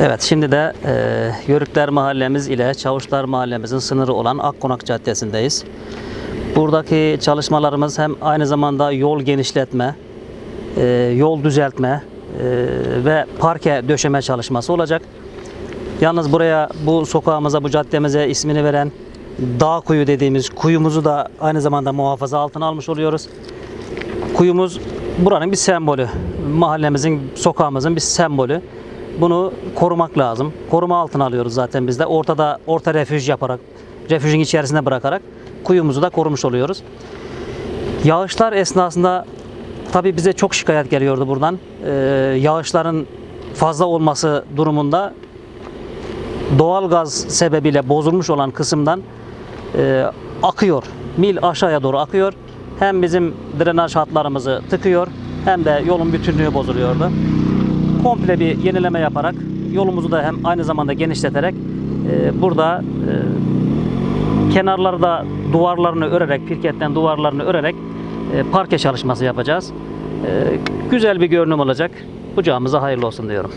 Evet şimdi de e, Yörükler Mahallemiz ile Çavuşlar Mahallemizin sınırı olan Akkonak Caddesi'ndeyiz. Buradaki çalışmalarımız hem aynı zamanda yol genişletme, e, yol düzeltme e, ve parke döşeme çalışması olacak. Yalnız buraya bu sokağımıza, bu caddemize ismini veren Dağ Kuyu dediğimiz kuyumuzu da aynı zamanda muhafaza altına almış oluyoruz. Kuyumuz buranın bir sembolü. Mahallemizin, sokağımızın bir sembolü. Bunu korumak lazım. Koruma altına alıyoruz zaten biz de. Ortada orta refüj yaparak, refüjün içerisine bırakarak kuyumuzu da korumuş oluyoruz. Yağışlar esnasında tabii bize çok şikayet geliyordu buradan. Ee, yağışların fazla olması durumunda doğal gaz sebebiyle bozulmuş olan kısımdan e, akıyor. Mil aşağıya doğru akıyor. Hem bizim drenaj hatlarımızı tıkıyor hem de yolun bütünlüğü bozuluyordu. Komple bir yenileme yaparak yolumuzu da hem aynı zamanda genişleterek e, burada e, kenarlarda duvarlarını örerek, pirketten duvarlarını örerek e, parke çalışması yapacağız. E, güzel bir görünüm olacak. Kucağımıza hayırlı olsun diyorum.